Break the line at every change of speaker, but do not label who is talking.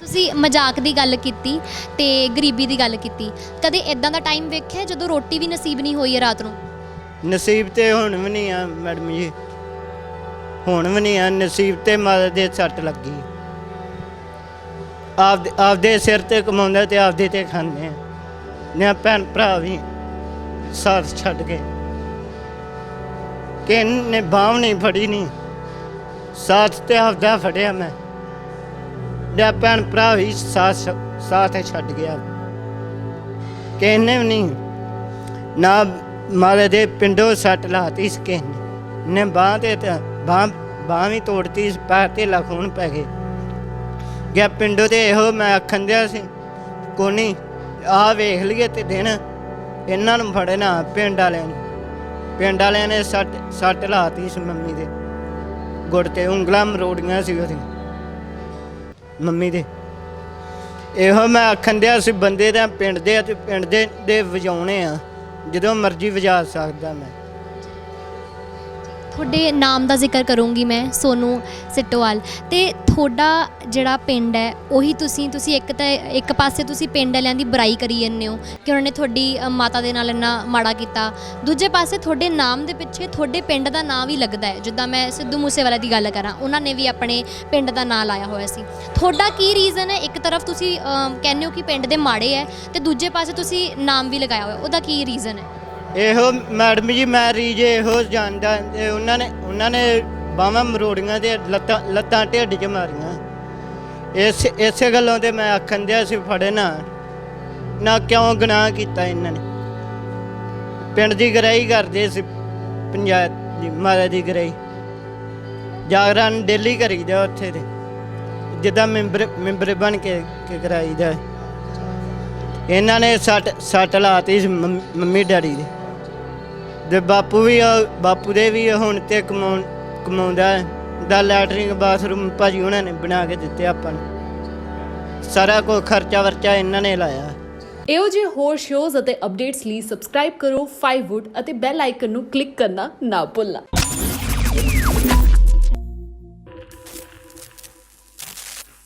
ਤੁਸੀਂ ਮਜ਼ਾਕ ਦੀ ਗੱਲ ਕੀਤੀ ਤੇ ਗਰੀਬੀ ਦੀ ਗੱਲ ਕੀਤੀ, ਕਦੇ ਇਦਾਂ ਦਾ ਟਾਈਮ ਵੇਖਿਆ ਜਦੋਂ ਰੋਟੀ ਵੀ ਨਸੀਬ ਨਹੀਂ ਹੋਈ ਹੈ ਰਾਤ ਨੂੰ?
ਨਸੀਬ ਤੇ ਹੁਣ ਵੀ ਨਹੀਂ ਆ, ਮੈਡਮ ਜੀ। ਹੁਣ ਵੀ ਨਹੀਂ ਆ, ਨਸੀਬ ਤੇ ਮਾਤਾ ਦੇ ਸੱਟ ਲੱਗੀ। ਆਪ ਆਪਦੇ ਸਿਰ ਤੇ ਕਮਾਉਂਦਾ ਤੇ ਆਪਦੇ ਤੇ ਖਾਂਦੇ ਆ। ਨੇ ਭੈਣ ਭਰਾ ਵੀ ਸਾਥ ਛੱਡ ਕੇ। ਕਿ ਨੇ ਬਾਹ ਨਹੀਂ ਫੜੀ ਨਹੀਂ ਸਾਥ ਤੇ ਆਪਦਾ ਫੜਿਆ ਮੈਂ। ਦੇ ਭੈਣ ਭਰਾ ਵੀ ਸਾਥ ਸਾਥ ਛੱਡ ਗਿਆ। ਕਹਿੰਨੇ ਵੀ ਨਹੀਂ, ਨਾ ਮਾਰੇ ਦੇ ਪਿੰਡੋਂ ਸੱਟ ਲਾਤੀ ਇਸ ਕੇ ਨੇ। ਬਾਹ ਤੇ ਬਾਹ ਬਾਹ ਵੀ ਤੋੜਤੀ ਇਸ ਪੈਰ ਤੇ ਲਖੂਨ ਪੈ ਗਏ। ਗਿਆ ਪਿੰਡੋਂ ਤੇ ਇਹੋ ਮੈਂ ਆਖਣ ਦਿਆ ਸੀ ਕੋਣੀ ਆ ਵੇਖ ਲਈਏ ਤੇ ਦਿਨ, ਇਹਨਾਂ ਨੂੰ ਫੜੇ ਨਾ ਪਿੰਡ ਵਾਲਿਆਂ ਨੂੰ। ਪਿੰਡ ਵਾਲਿਆਂ ਨੇ ਸੱਟ ਸੱਟ ਲਾਤੀ ਇਸ ਮੰਮੀ ਦੇ। ਗੁੜ ਤੇ ਉਂਗਲਾਂ ਮਰੋੜੀਆਂ ਸੀ ਉਹਦੀਆਂ। ਮੰਮੀ ਦੇ। ਇਹੋ ਮੈਂ ਆਖਣ ਡਿਆ ਸੀ, ਬੰਦੇ ਦਾ ਪਿੰਡ ਦੇ ਆ ਤੇ ਪਿੰਡ ਦੇ ਦੇ ਵਜਾਉਣੇ ਆ। ਜਦੋਂ ਮਰਜ਼ੀ ਵਜਾ ਸਕਦਾ ਮੈਂ।
ਤੁਹਾਡੇ ਨਾਮ ਦਾ ਜ਼ਿਕਰ ਕਰੂੰਗੀ ਮੈਂ ਸੋਨੂ ਸਿੱਟੋਵਾਲ। ਤੇ ਤੁਹਾਡਾ ਜਿਹੜਾ ਪਿੰਡ ਹੈ ਉਹੀ ਤੁਸੀਂ ਤੁਸੀਂ ਇੱਕ ਤਾਂ ਇੱਕ ਪਾਸੇ ਤੁਸੀਂ ਪਿੰਡ ਵਾਲਿਆਂ ਦੀ ਬੁਰਾਈ ਕਰੀ ਜਾਂਦੇ ਹੋ ਕਿ ਉਹਨਾਂ ਨੇ ਤੁਹਾਡੀ ਅ, ਮਾਤਾ ਦੇ ਨਾਲ ਇੰਨਾ ਮਾੜਾ ਕੀਤਾ। ਦੂਜੇ ਪਾਸੇ ਤੁਹਾਡੇ ਨਾਮ ਦੇ ਪਿੱਛੇ ਤੁਹਾਡੇ ਪਿੰਡ ਦਾ ਨਾਂ ਵੀ ਲੱਗਦਾ ਹੈ। ਜਿੱਦਾਂ ਮੈਂ ਸਿੱਧੂ ਮੂਸੇਵਾਲਾ ਦੀ ਗੱਲ ਕਰਾਂ ਉਹਨਾਂ ਨੇ ਵੀ ਆਪਣੇ ਪਿੰਡ ਦਾ ਨਾਂ ਲਾਇਆ ਹੋਇਆ ਸੀ। ਤੁਹਾਡਾ ਕੀ ਰੀਜ਼ਨ ਹੈ? ਇੱਕ ਤਰਫ ਤੁਸੀਂ ਅ, ਕਹਿੰਦੇ ਹੋ ਕਿ ਪਿੰਡ ਦੇ ਮਾੜੇ ਹੈ ਤੇ ਦੂਜੇ ਪਾਸੇ ਤੁਸੀਂ ਨਾਮ ਵੀ ਲਗਾਇਆ ਹੋਇਆ ਉਹਦਾ ਕੀ ਰੀਜ਼ਨ ਹੈ?
ਇਹੋ ਮੈਡਮ ਜੀ, ਮੈਂ ਰੀਜੇ ਇਹੋ ਜਾਣਦਾ, ਤੇ ਉਹਨਾਂ ਨੇ ਉਹਨਾਂ ਨੇ ਬਾਹਾਂ ਮਰੋੜੀਆਂ ਤੇ ਲੱਤਾਂ ਲੱਤਾਂ ਢਿੱਡ 'ਚ ਮਾਰੀਆਂ। ਇਸ ਇਸੇ ਗੱਲੋਂ ਤੇ ਮੈਂ ਆਖਣ ਦਿਆ ਸੀ, ਫੜੇ ਨਾ। ਨਾ ਕਿਉਂ ਗੁਨਾਹ ਕੀਤਾ ਇਹਨਾਂ ਨੇ? ਪਿੰਡ ਦੀ ਗਰਾਈ ਕਰਦੇ ਸੀ, ਪੰਚਾਇਤ ਦੀ ਮਾਤਾ ਦੀ ਗਰਾਈ। ਜਾਗਰਣ ਡੇਲੀ ਕਰੀਦਾ ਉੱਥੇ ਤੇ। ਜਿੱਦਾਂ ਮੈਂਬਰ ਮੈਂਬਰ ਬਣ ਕੇ ਕੇ ਕਰਾਈਦਾ। ਇਹਨਾਂ ਨੇ ਸੱਟ ਸੱਟ ਲਾਤੀ ਸੀ ਮੰਮ- ਮੰਮੀ ਡੈਡੀ ਦੀ। ਤੇ ਬਾਪੂ ਵੀ ਆ- ਬਾਪੂ ਦੇ ਵੀ ਹੁਣ ਤੇ ਕਮਾਉਣ, ਕਮਾਉਂਦਾ ਹੈ। ਦਾ ਲੈਟਰਿੰਗ ਬਾਥਰੂਮ ਭਾਜੀ ਉਹਨਾਂ ਨੇ ਬਣਾ ਕੇ ਦਿੱਤੇ ਆਪਾਂ ਨੂੰ। ਸਾਰਾ ਕੋਈ ਖਰਚਾ ਵਰਚਾ ਇਹਨਾਂ ਨੇ ਲਾਇਆ।
ਇਹੋ ਜਿਹੇ ਹੋਰ ਸ਼ੋਜ਼ ਅਤੇ ਅਪਡੇਟਸ ਲਈ ਸਬਸਕ੍ਰਾਈਬ ਕਰੋ 5wood ਅਤੇ ਬੈਲ ਆਈਕਨ ਨੂੰ ਕਲਿੱਕ ਕਰਨਾ ਨਾ ਭੁੱਲਣਾ।